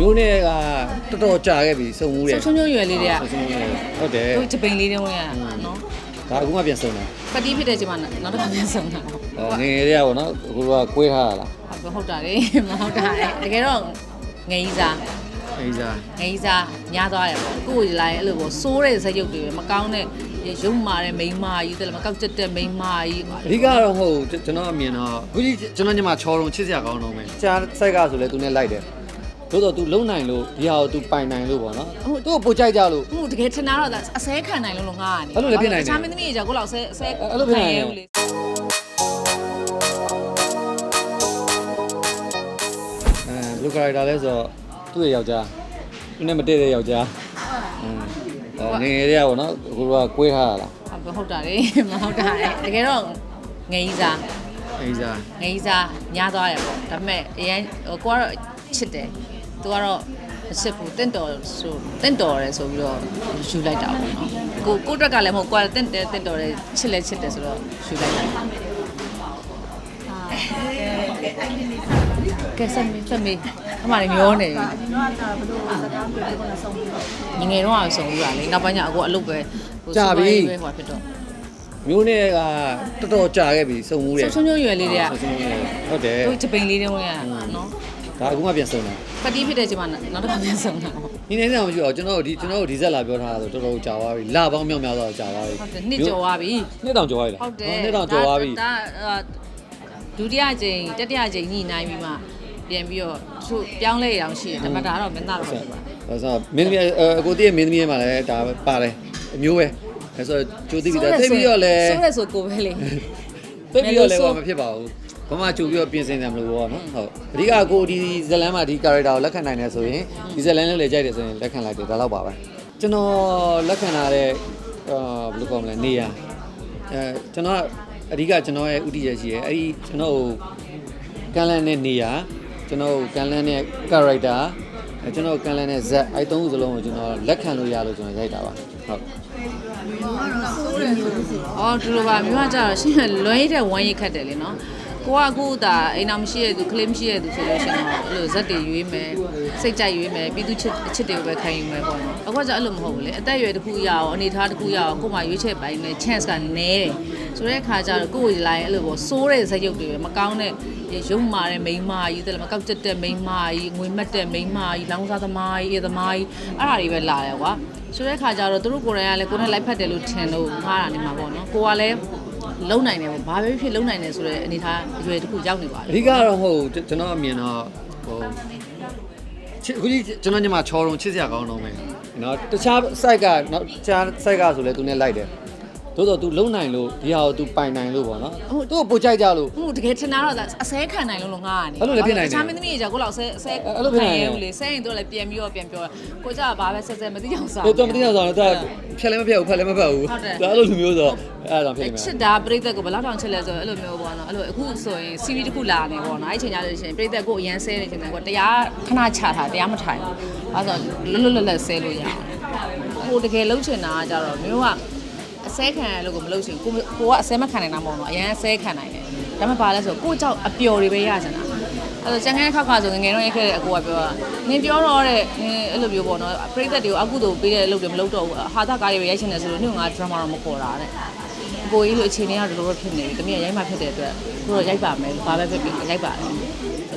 မျိုးနဲ့ကတော်တော်ကြာခဲ့ပြီစုံမှုတယ်ချုံချုံရွယ်လေးတွေကစုံမှုတယ်ဟုတ်တယ်ဟိုဂျပိန်လေးတွေဝင်ရနော်ဒါအခုမှပြန်စုံတာဖတီးဖြစ်တဲ့ချိန်မှာနောက်တစ်ခါပြန်ဆုံးတာဟောငယ်ငယ်လေးကပေါ့နော်အခုကကွေးထားတာလားဟုတ်ဟုတ်တာလေမဟုတ်တာလေတကယ်တော့ငယ်ကြီးစားအေးစားငယ်ကြီးစားညားသွားတယ်ပေါ့ကိုယ်လိုက်အဲ့လိုပေါ့စိုးတဲ့ဇက်ရုပ်တွေပဲမကောင်းတဲ့ရုပ်မာတဲ့မိန်းမကြီးတယ်မကောက်ကျက်တဲ့မိန်းမကြီးအဓိကတော့မဟုတ်ဘူးကျွန်တော်အမြင်တော့အခုကြီးကျွန်တော်ညီမချော်လုံးချစ်စရာကောင်းတော့မယ်ကြာစိုက်ကဆိုလဲသူနဲ့လိုက်တယ် တို့တော့ तू လုံနိုင်လို့ဒီဟာကို तू ပိုင်နိုင်လို့ပေါ့နော်သူ့ကိုပိုကြိုက်ကြလို့ ဟိုတကယ်ထင်တာတော့ဒါအစဲခံနိုင်လို့လို့ငါကနေ အဲ့လိုလည်းဖြစ်နိုင်တယ် တခြားမင်းသမီးကြီးကကိုလောက်ဆဲအစဲ အဲ့လိုဖြစ်နိုင်တယ် ဘူးလေ အဲဘယ်လို character လဲဆိုတော့သူ့ရဲ့ယောက်ျားသူနဲ့မတည့်တဲ့ယောက်ျားอืมဟောငယ်ငယ်လေးကပေါ့နော်အခုကကွေးထားတာလား ဟုတ်ဟုတ်တာလေမဟုတ်တာလေတကယ်တော့ငယ်ကြီးစား အေးစား ငယ်ကြီးစားညားသွားတယ်ပေါ့ဒါပေမဲ့အရင်ဟိုကိုကတော့ချစ်တယ် သူကတော့မချစ်ဘူးတင့်တော်ဆိုတင့်တော်တယ်ဆိုပြီးတော့ယူလိုက်တာပေါ့နော်ကိုကိုအတွက်ကလည်းမဟုတ်ကိုကတင့်တယ်တင့်တော်တယ်ချစ်လဲချစ်တယ်ဆိုတော့ယူလိုက်တာကဲဆက်မီဆက်မီအမှလည်းမျောနေပြီညီမကဘယ်လိုစကားပြောပြလဲဆုံးပြီးတော့ငငယ်တော့အောင်ဆုံးပြီးပါလေနောက်ပိုင်းကျအခုအလုပ်ပဲဟိုကြာပြီစီးပွားရေးပဲဟိုဖြစ်တော့မျိုးနဲ့ကတော်တော်ကြာခဲ့ပြီစုံမှုတယ်ချုံချုံရွယ်လေးတွေကစုံမှုတယ်ဟုတ်တယ်ဟိုဂျပိန်လေးတွေဝင်ရနော် ဒါအခုမှပြန်စုံတာဖတီးဖြစ်တဲ့ချိန်မှာနောက်တစ်ခါပြန်ဆုံးတာပေါ့ဒီနေ့နဲ့မရှိအောင်ကျွန်တော်တို့ဒီကျွန်တော်တို့ဒီဇက်လာပြောထားတာဆိုတော်တော်ကြာသွားပြီလပေါင်းမြောက်မြောက်တော့ကြာသွားပြီဟုတ်တယ်နှစ်ကျော်သွားပြီနှစ်တောင်ကျော်သွားပြီလားဟုတ်တယ်နှစ်တောင်ကျော်သွားပြီဒါဒါဒုတိယကြိမ်တတိယကြိမ်ညှိနှိုင်းပြီးမှပြန်ပြီးတော့သူပြောင်းလဲရအောင်ရှိတယ်ဒါပေမဲ့ဒါကတော့မင်းသားတော့ပဲပါဒါဆိုမင်းသမီးအကိုတည်းရဲ့မင်းသမီးရဲ့မှာလည်းဒါပါတယ်အမျိုးပဲအဲဆိုကြိုသိပြီးသားသိပြီးတော့လဲဆိုးရဲဆိုကိုပဲလေသိပြီးတော့လဲဘာမဖြစ်ပါဘူး ဘာမှကြိုပြီးတော့ပြင်ဆင်တယ်မလို့ပေါ့နော်ဟုတ်အဓိကကိုဒီဇလန်မှာဒီ character ကိုလက်ခံနိုင်တယ်ဆိုရင်ဒီဇလန်လေးလည်းကြိုက်တယ်ဆိုရင်လက်ခံလိုက်တယ်ဒါတော့ပါပဲကျွန်တော်လက်ခံလာတဲ့အာဘယ်လိုကောမလဲနေရအဲကျွန်တော်အဓိကကျွန်တော်ရဲ့ဥတီရရှိရဲအဲ့ဒီကျွန်တော်ကန်လန်နဲ့နေရကျွန်တော်ကန်လန်နဲ့ character အဲကျွန်တော်ကန်လန်နဲ့ Z အဲသုံးခုစလုံးကိုကျွန်တော်လက်ခံလို့ရလို့ကျွန်တော်ရိုက်တာပါဟုတ်အော်ဒီလိုပါမိမကြတော့ရှင်းလွမ်းရတဲ့ဝမ်းရခတ်တယ်လေနော် ကိုကအခုဒါအိမ်တော်မရှိရသူကလေးမရှိရသူဆိုလို့ရှိရင်တော့အဲ့လိုဇက်တွေရွေးမယ်စိတ်ကြိုက်ရွေးမယ်ပြီးသူချစ်အချစ်တွေကိုပဲခံယူမယ်ပေါ့နော်အခုကကျအဲ့လိုမဟုတ်ဘူးလေအသက်အရွယ်တစ်ခုရအောင်အနေထားတစ်ခုရအောင်ကို့မှာရွေးချက်ပိုင်းနဲ့ chance ကနည်းတယ်ဆိုတဲ့အခါကျတော့ကိုယ့်ကိုယ်လိုက်အဲ့လိုပေါ့စိုးတဲ့ဇက်ရုပ်တွေပဲမကောင်းတဲ့ရုပ်မာတဲ့မိန်းမကြီးတယ်မကောက်ကျက်တဲ့မိန်းမကြီးငွေမက်တဲ့မိန်းမကြီးလောင်းစားသမားကြီးအေးသမားကြီးအဲ့ဒါတွေပဲလာတယ်ကွာဆိုတဲ့အခါကျတော့သူတို့ကိုယ်တိုင်ကလည်းကိုယ်နဲ့လိုက်ဖက်တယ်လို့ထင်လို့ငားတာနေမှာပေါ့နော်ကိုကလည်း လုံနိုင်တယ်ပေါ့ဘာပဲဖြစ်လုံနိုင်တယ်ဆိုတဲ့အနေထားအရွယ်တစ်ခုရောက်နေပါအလေဓိကတော့မဟုတ်ဘူးကျွန်တော်အမြင်တော့ဟိုချစ်အခုကြီးကျွန်တော်ညီမချော်လုံးချစ်စရာကောင်းတော့မယ်နော်တခြား site ကနော်တခြား site ကဆိုလဲသူနဲ့လိုက်တယ် သို့တော့ तू လုံနိုင်လို့ဒီဟာကို तू ပိုင်နိုင်လို့ပေါ့နော်သူ့ကိုပိုကြိုက်ကြလို့ ဟိုတကယ်ထင်တာတော့ဒါအစဲခံနိုင်လို့လို့ငားကနေ အဲ့လိုလည်းဖြစ်နိုင်တယ် တခြားမင်းသမီးကြီးကကိုလောက်ဆဲအစဲ အဲ့လိုဖြစ်နိုင်တယ် ဘူးလေဆဲရင်တို့လည်းပြန်ပြီးတော့ပြန်ပြောကိုကြကဘာပဲဆက်ဆက်မသိအောင်စား ဟိုတော့မသိအောင်ဆိုတော့ तू ဖြက်လည်းမဖြက်ဘူးဖက်လည်းမဖက်ဘူး ဟုတ်တယ် သူအဲ့လိုလူမျိုးဆိုတော့အဲ့ဒါကြောင့်ဖြစ်နေ ချ မှာ စ်တာပြိသက်ကိုဘယ်လောက်တောင်ချစ်လဲဆိုတော့အဲ့လိုမျိုးပေါ့နော်အဲ့လိုအခုဆိုရင် series တစ်ခုလာနေပေါ့နော်အဲ့ချိန်ကျလို့ရှိရင်ပြိသက်ကိုအရန်ဆဲနေချိန်ကတရားခဏချထားတရားမထိုင်ဘူးအဲ့ဆိုလွတ်လွတ်လပ်လပ်ဆဲလို့ရအောင်ဟိုတကယ်လုံးချင်တာကကြတော့မျိုးက အစဲခံရလို့ကိုမလုပ်ချင်ကိုကိုကအစဲမခံနိုင်တာမဟုတ်တော့အရန်အစဲခံနိုင်တယ်ဒါမှမပါလဲဆိုကိုကြောက်အပျော်တွေပဲရချင်တာအဲ့တော့ကျန်ခဲ့တဲ့ခောက်ကဆိုငယ်ငယ်တော့ရိုက်ခဲ့တဲ့အကိုကပြောတာနင်ပြောတော့တဲ့နင်အဲ့လိုမျိုးပေါ့နော်ပြိသက်တွေကိုအကုသို့ပေးတဲ့အလုပ်တွေမလုပ်တော့ဘူးဟာတာကားတွေပဲရိုက်ချင်တယ်ဆိုလို့ညငါ drama တော့မခေါ်တာတဲ့ကိုကြီးလိုအခြေအနေကတော့ဒီလိုလိုဖြစ်နေပြီတမီးကရိုက်မှဖြစ်တဲ့အတွက်ကိုတော့ရိုက်ပါမယ်ဘာပဲဖြစ်ဖြစ်ရိုက်ပါတယ်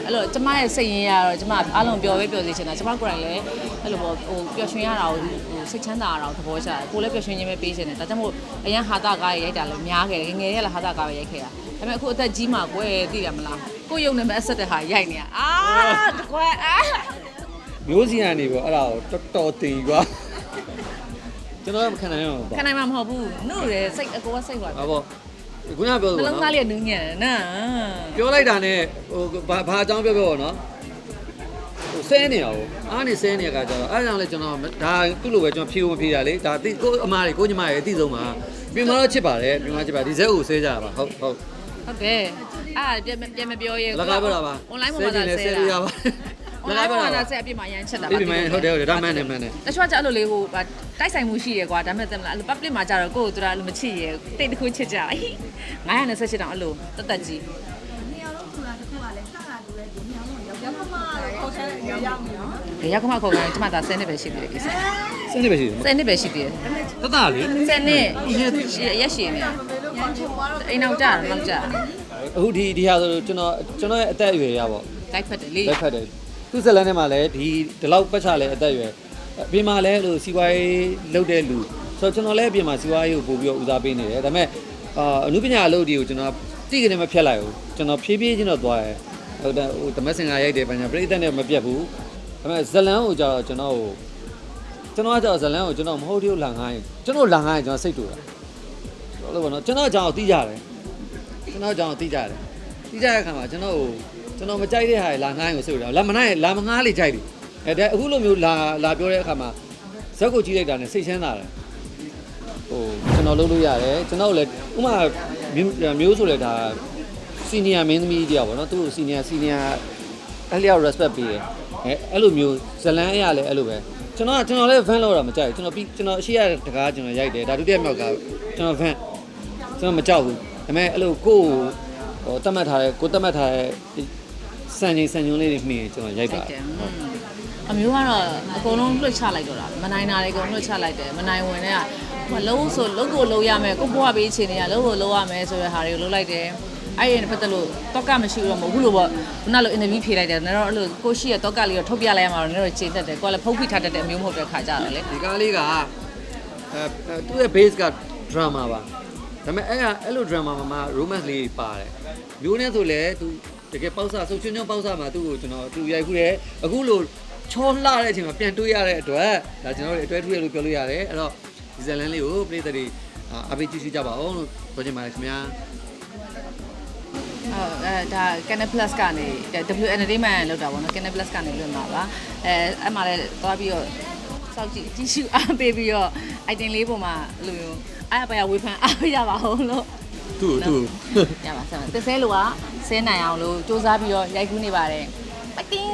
အဲ့လိုကျမရဲ့စိတ်ရင်းရတော့ကျမအားလုံးပျော်ပဲပျော်စေချင်တာကျမကိုယ်တိုင်လည်းအဲ့လိုပေါ့ဟိုပျော်ရွှင်ရတာကို ဟိုစိတ်ချမ်းသာရတာကိုသဘောကျတယ်ကိုလည်းပျော်ရွှင်ခြင်းပဲပေးချင်တယ်ဒါကြောင့်မို့အရန်ဟာတာကားရိုက်တာလည်းများခဲ့တယ်ငယ်ငယ်လေးကလည်းဟာတာကားပဲရိုက်ခဲ့တာဒါပေမဲ့အခုအသက်ကြီးမှကွယ်သိတယ်မလားကိုယုံနေမဲ့အဆက်တဲ့ဟာရိုက်နေတာအာတကွယ်အာမျိုးစီကနေပေါ့အဲ့ဒါကိုတော်တော်တင်ကွာကျွန်တော်ကမခံနိုင်အောင်ပါခဏမှမဟုတ်ဘူးနှုတ်ရယ်စိတ်အကိုကစိတ်သွားဟာပေါ့ခုနကပြောနှလို့လုံးနော်သားလေးကနူးညံ့တယ်နော်ပြောလိုက်တာနဲ့ဟိုဘာဘာအကြောင်းပြောပြောပေါ့နော်ဟို ဆဲနေရအောင်အားနေဆဲနေရကကြတော့အားကြောင့်လဲကျွန်တော်ဒါသူ့လိုပဲကျွန်တော်ဖြေဖို့မဖြေတာလေဒါတိကိုအမားတွေကိုညီမရဲ့အတိဆုံးပါပြင်မတော့ချစ်ပါတယ်ပြင်မချစ်ပါဒီဇက်ကိုဆဲကြတာပါဟုတ်ဟုတ်ဟုတ်တယ်အဲ့ဒါပြန်ပြန်မပြောရဲလကားပြောတာပါ online ပေါ်မှာသာဆဲဆဲလို့ရတာပါလ online ကားပေါ်ပြောတာမှာသာပါဆဲအပြစ်မှာရမ်းချက်တာဒီမှာဟုတ်တယ်ဟုတ်တယ်ဒါမှန်တယ်မှန်တယ်တချို့ကအဲ့လိုလေးဟိုတိုက်ဆိုင်မှုရှိရကွာဒါပေမဲ့သမလားအဲ့လို public မှာကြတော့ကိုယ့်ကိုသူကအဲ့လိုမချစ်ရတိတ်တစ်ခုချစ်ကြ928တောင်အဲ့လိုတက်တက်ကြီး ရာလုံးခူလာတစ်ခုကလည်းလှတာလူလည်းဒီနေရာလုံးရောက်ရောက်မှလည်းခေါ်ချဲရောက်နေနော်။ရောက်ခမခေါ်ခိုင်းကျမသာ10နှစ်ပဲရှိသေးတယ်ကိစ္စစနေပဲရှိတယ်။10နှစ်ပဲရှိသေးတယ်တတလေး။10နှစ်ရက်ရှည်နေ။အိမ်အောင်ကြတာနောက်ကြအခုဒီဒီဟာဆိုကျွန်တော်ကျွန်တော်ရဲ့အသက်အရွယ်ရပါ။တိုက်ဖက်တယ်လေလက်ဖက်တယ်သူဇလန်ထဲမှာလည်းဒီဒီလောက်ပတ်ချလဲအသက်အရွယ်အပြင်မှာလည်းလို့စီဝိုင်းလုပ်တဲ့လူဆိုတော့ကျွန်တော်လည်းအပြင်မှာစီဝိုင်းကိုပို့ပြီးတော့ဦးစားပေးနေတယ်ဒါပေမဲ့အာအနုပညာအလုပ်တွေကိုကျွန်တော်တိကနေမဖြတ်လိုက်ဘူးကျွန်တော်ဖြည်းဖြည်းချင်းတော့သွားတယ် ဟိုတဟိုဓမ္မစင်ကရိုက်တယ်ဘာညာပြိတ္တနဲ့မပြတ်ဘူးဒါပေမဲ့ဇလန်ကိုကျတော့ကျွန်တော်ကိုကျွန်တော်ကကျတော့ဇလန်ကိုကျွန်တော်မဟုတ်သေးဘူးလာငားရင်ကျွန်တော်လာငားရင်ကျွန်တော်စိတ်တူတာဆိုလို့ပေါ့နော်ကျွန်တော်အကြောင်းကိုသိကြတယ်ကျွန်တော်အကြောင်းကိုသိကြတယ်သိကြတဲ့အခါမှာကျွန်တော်ကိုကျွန်တော်မကြိုက်တဲ့ဟာတွေလာငားရင်ကိုစိတ်တူတာလာမနိုင်လာမငားလေကြိုက်တယ်အဲဒါအခုလိုမျိုးလာလာပြောတဲ့အခါမှာဇက်ကိုကြည့်လိုက်တာနဲ့စိတ်ချမ်းသာတယ်ဟိုကျွန်တော်လုပ်လို့ရတယ်ကျွန်တော်လည်းဥမာမျိုးမျိုးဆိုလဲဒါ စီနီယာမင်းသမီးတယောက်ပေါ့နော်သူ့ကိုစီနီယာစီနီယာအဲ့လျောက် respect ပေးတယ်အဲအဲ့လိုမျိုးဇလန်းအရာလည်းအဲ့လိုပဲကျွန်တော်ကကျွန်တော်လည်း van လောက်တာမကြိုက်ဘူးကျွန်တော်ပြီးကျွန်တော်အရှိရတကားကျွန်တော်ရိုက်တယ်ဒါဒုတိယမြောက်ကကျွန်တော် van ကျွန်တော်မကြောက်ဘူးဒါပေမဲ့အဲ့လိုကိုယ့်ကိုဟိုတတ်မှတ်ထားတဲ့ကိုယ်တတ်မှတ်ထားတဲ့စံချိန်စံညွှန်းလေးတွေမှီရင်ကျွန်တော်ရိုက်။ပါတိုက်တယ်။အမျိုးကတော့အကုန်လုံးလွှတ်ချလိုက်တော့တာမနိုင်တာတွေအကုန်လွှတ်ချလိုက်တယ်မနိုင်ဝင်တဲ့ကဟိုလုံးဆိုလုံးကိုလုံးရမယ်ကိုဘွားပေးချင်နေတာလုံးကိုလုံးရမယ်ဆိုတဲ့ဟာတွေကိုလုံးလိုက်တယ် အဲ့ဒီပတ်သက်လို့တော့ကမရှိဘူးတော့မဟုတ်ဘူးလို့ပေါ့ခုနလို interview ဖြေလိုက်တယ်တော့အဲ့လိုကိုရှိရဲ့တော့ကလေးကိုထုတ်ပြလိုက်ရမှာတော့နည်းတော့ချိန်သက်တယ်ကိုကလည်းဖုတ်ဖိထားတတ်တဲ့အမျိုးမဟုတ်တဲ့ခါကြတော့လေဒီကားလေးကအဲအဲသူ့ရဲ့ base က drama ပါဒါပေမဲ့အဲ့ကအဲ့လို drama မှာမှာ romance လေးပါတယ်မျိုးနဲ့ဆိုလဲသူတကယ်ပေါက်စားဆုပ်ချွန်းချွန်းပေါက်စားမှာသူ့ကိုကျွန်တော်သူရိုက်ခုတယ်အခုလိုချောလှတဲ့အချိန်မှာပြန်တွေးရတဲ့အတွက်ဒါကျွန်တော်တို့အတွဲထူးရလို့ပြောလို့ရတယ်အဲ့တော့ဒီဇလန်လေးကိုပြည်သက်တွေအပေးကြည့်ရှုကြပါအောင်လို့ပြောချင်ပါတယ်ခင်ဗျာ ဟုတ်အဲဒါ Canal Plus ကနေဒါ W Entertainment လောက်တာပေါ့နော် Canal Plus ကနေလွှင့်မှာပါအဲအဲ့မှာလည်းသွားပြီးတော့စောက်ကြည့်ကြည့်ရှုအားပေးပြီးတော့ item လေးပုံမှာအဲ့လိုမျိုးအားပါရဝေဖန်အားပေးကြပါဦးလို့သူ့သူ့ရပါဆက်ပါတစ်ဆဲလိုကဆဲနိုင်အောင်လို့စူးစမ်းပြီးတော့ရိုက်ကူးနေပါတယ်ပတင်း